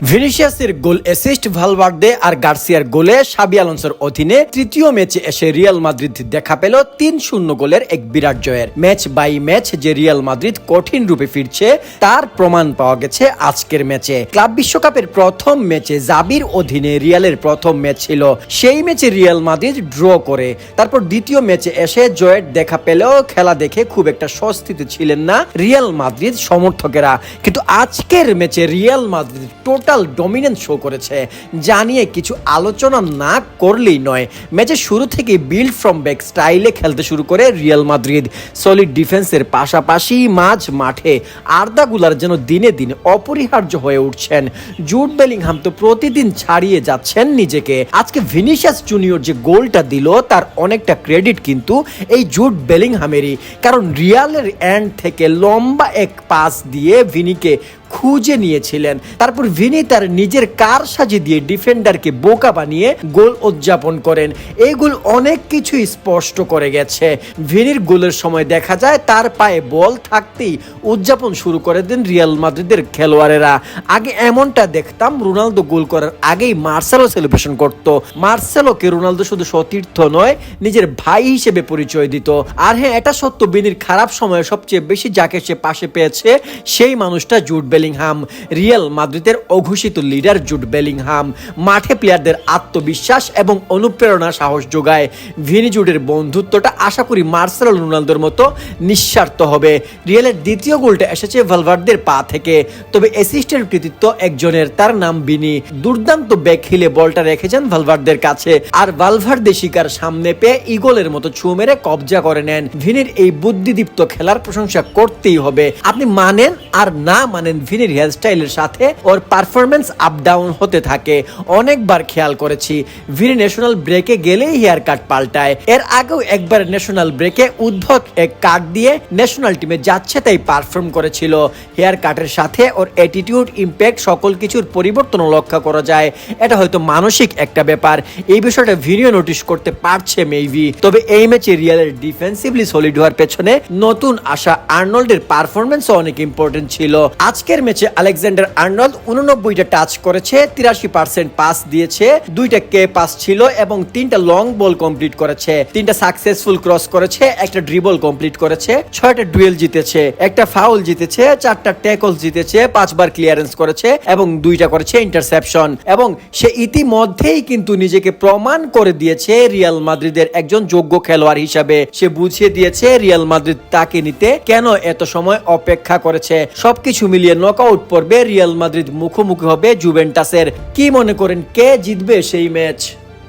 ভিনিসিয়াসের goal assist Valverde আর গার্সিয়ার গোলে সাবি আলোনসোর অধীনে তৃতীয় ম্যাচে এসে রিয়াল মাদ্রিদ দেখা পেল তিন শূন্য গোলের এক বিরাট জয়ের। ম্যাচ বাই ম্যাচ যে রিয়াল মাদ্রিদ কঠিন রূপে ফিরছে, তার প্রমাণ পাওয়া গেছে আজকের ম্যাচে। ক্লাব বিশ্বকাপের প্রথম ম্যাচে জাবির অধীনে রিয়ালের প্রথম ম্যাচ ছিল। সেই ম্যাচে রিয়াল মাদ্রিদ ড্র করে। তারপর দ্বিতীয় ম্যাচে এসে জয়ের দেখা পেলেও খেলা দেখে খুব একটা স্বস্তিতে ছিলেন না রিয়াল মাদ্রিদ সমর্থকেরা। কিন্তু আজকের ম্যাচে Real Madrid total dominance show করেছে। যা নিয়ে কিছু আলোচনা না করলেই নয়। ম্যাচের শুরু থেকে বিল্ড ফ্রম ব্যাক স্টাইলে খেলতে শুরু করে রিয়াল মাদ্রিদ। সলিড ডিফেন্সের পাশাপাশি মাঝ মাঠে আর্দাগুলার যেন দিনে দিনে অপরিহার্য হয়ে উঠছেন। জুট বেলিংহাম তো প্রতিদিন ছাড়িয়ে যাচ্ছেন নিজেকে। আজকে ভিনিশিয়াস জুনিয়র যে গোলটা দিল, তার অনেকটা ক্রেডিট কিন্তু এই জুট বেলিংহামেরই। কারণ রিয়ালের এন্ড থেকে লম্বা এক পাস দিয়ে ভিনিকে খুঁজে নিয়েছিলেন। তারপর ভিনি তার নিজের কার সাজে দিয়ে ডিফেন্ডারকে বোকা বানিয়ে গোল উদযাপন করেন। এই গোল অনেক কিছু স্পষ্ট করে গেছে। ভিনির গোলের সময় দেখা যায় তার পায়ে বল থাকতেই উদযাপন শুরু করে দেন রিয়াল মাদ্রিদের খেলোয়াড়েরা। আগে এমনটা দেখতাম, রোনালদো গোল করার আগেই মার্সেলো সেলিব্রেশন করত। মার্সেলোকে রোনালদো শুধু সতীর্থ নয়, নিজের ভাই হিসেবে পরিচয় দিত। আর হ্যাঁ এটা সত্য বিনির খারাপ সময়ে সবচেয়ে বেশি যাকে সে পাশে পেয়েছে, সেই মানুষটা জুট বেলিংহাম, রিয়াল মাদ্রিদের অঘোষিত লিডার জুট বেলিংহাম, মাঠে প্লেয়ারদের আত্মবিশ্বাস এবং অনুপ্রেরণা সাহস যোগায়। ভিনি জুডের বন্ধুত্বটা আশা করি মার্সেলো রোনালদোর মতো নিঃস্বার্থ হবে। রিয়ালের দ্বিতীয় গোলটা এসেছে ভালভার্দের পা থেকে। তবে অ্যাসিস্টের কৃতিত্ব একজনের, তার নাম বিনি। দুর্দান্ত ব্যাক হিলে বলটা রেখেছেন ভালভার্দের কাছে। আর ভালভার্দে শিকার সামনে পেয়ে ইগলের মতো ছুঁ মেরে কবজা করে নেন। ভিনির এই বুদ্ধিদীপ্ত খেলার প্রশংসা করতেই হবে। আপনি মানেন আর না মানেন ভিনির হেয়ার স্টাইলের সাথে ওর পারফরমেন্স আপ ডাউন হতে থাকে। অনেকবার খেয়াল করেছি ভিনি ন্যাশনাল ব্রেকে গেলেই হেয়ার কাট পাল্টায়। এর আগেও একবার ন্যাশনাল ব্রেকে উদ্ভট এক কাট দিয়ে ন্যাশনাল টিমে যাচ্ছে তাই পারফর্ম করেছিল। হেয়ার কাটের সাথে ওর অ্যাটিটিউড ইম্প্যাক্ট সকল কিছুর পরিবর্তন লক্ষ্য করা যায়। এটা হয়তো মানসিক একটা ব্যাপার। এই বিষয়টা ভিডিও নোটিশ করতে পারছে মেইভি তবে এই ম্যাচে রিয়ালের ডিফেন্সিভলি সলিড হওয়ার পেছনে নতুন আসা আর্নল্ডের পারফরমেন্সও অনেক ইম্পর্টেন্ট ছিল। আজকের ম্যাচে আলেকজান্ডার আর্নল্ড উননব্বইটা টাচ করেছে, তিরাশি পার্সেন্ট পাস দিয়েছে, দুইটা কে পাস ছিল এবং তিনটা লং বল কমপ্লিট করেছে। তিনটা সাকসেসফুল ক্রস করেছে, একটা ড্রিবল কমপ্লিট করেছে, ছয়টা ডুয়েল জিতেছে, একটা ফাউল জিতেছে, চারটা ট্যাকল জিতেছে, পাঁচবার ক্লিয়ারেন্স করেছে এবং দুইটা করেছে ইন্টারসেপশন। এবং সে ইতিমধ্যেই কিন্তু নিজেকে প্রমাণ করে দিয়েছে রিয়াল মাদ্রিদের একজন যোগ্য খেলোয়াড় হিসাবে। সে বুঝিয়ে দিয়েছে রিয়াল মাদ্রিদ তাকে নিতে কেন এত সময় অপেক্ষা করেছে। সবকিছু মিলিয়ে নকআউট পর্বে রিয়াল মাদ্রিদ মুখোমুখি হবে জুভেন্টাসের। কি মনে করেন কে জিতবে সেই ম্যাচ?